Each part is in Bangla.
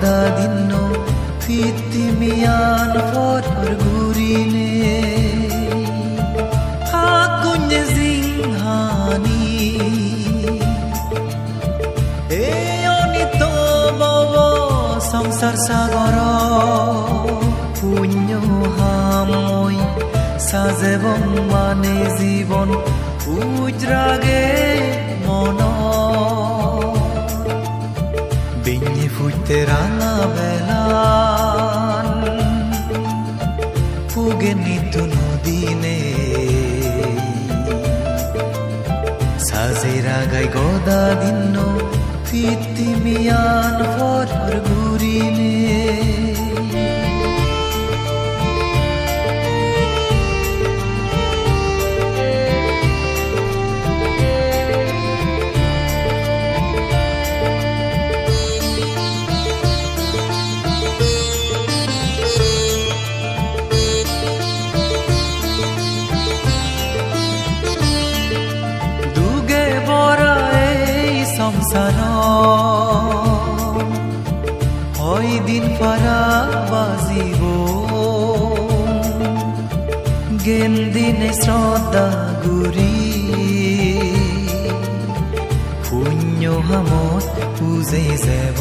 গদা দিন্ন ফিতিমিয়ান ফরফর গুরিনে হাকুഞ്ഞ জিংহানি এই অনিত বব সংসার সাগর। পুণ্য হামই মানে জীবন। উজরাগে মন। বিഞ്ഞി ফুটতে রাঙা বেলা পুগে নিতু নদীনে। সাজেরা গাই গদা দিন্ন ফিতিমিয়ান ফরফর ঘুরিনে হয় দিন পারা বাজিব জ্ঞান দিনে শ্রদ্ধা গুরি। পুণ্য হামত পুজে যাব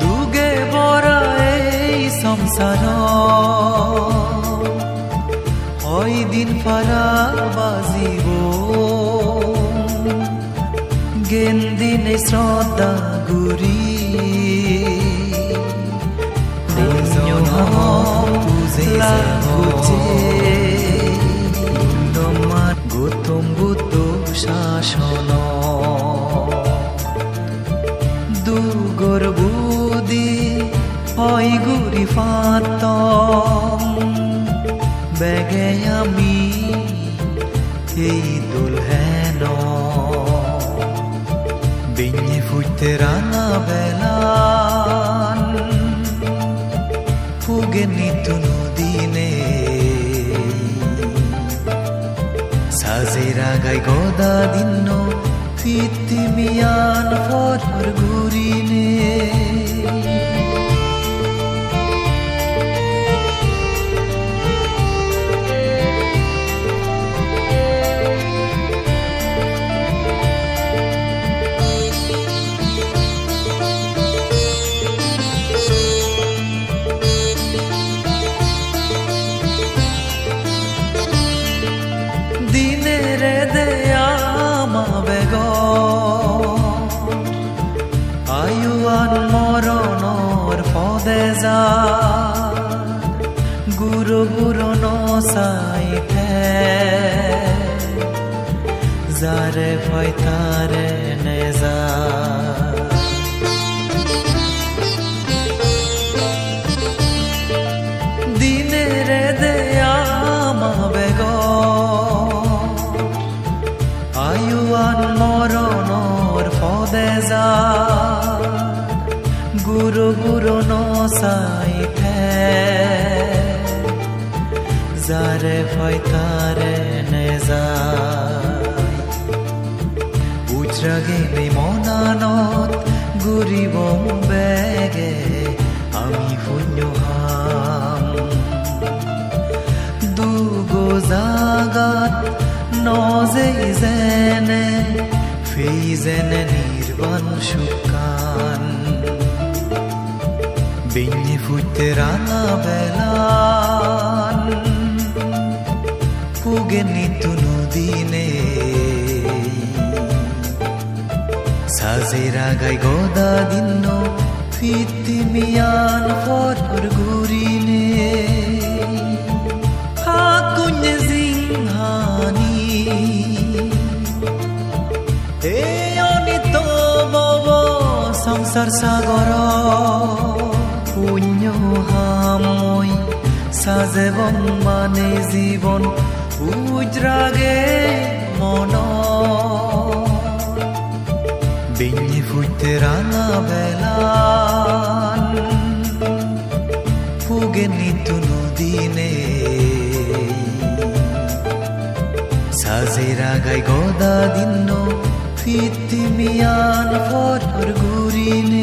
দুগে বরা এই সংসার। হয় দিন পারা বাজিব জ্ঞান দিনে শ্রদ্ধা গুরি। গৌতম বুদ্ধ শাসন দুগর বুদি হয় গুরি ফাত বেগে আমি এই গাই গদা দিন্ন ফিতিমিয়ান ফরফর ঘুরিনে আয়ুয়ান মরণর পদে যা। গুরু গুরু নসাইতে যারে ভয় তারে নে নসাইতে যারে ভয় তারে নে যায় উজরা গেলে মনানত গুরিব বেগে আমি শূন্য হাম দুগো জাগাত নজে যেনে ফেই যেনে নির্বাণ শুকান বেনি ফুটতে রাঙা বেলা পুগে নিতুনু দিনে সাজে রাগাই গোদা দিন্ন, ফিতি মিয়ান ফর ঘুরিনে সংসার সাগর। শূন্যহাময় সাজেবং মানে জীৱন উজ্রাগে মন। বিঞ্জি ফুটে রাঙা বেলা ফুগে নিতু নদীনে। সাজে রাগাই গদা দিন ফিতি মিয়ান ফর ঘুরিনে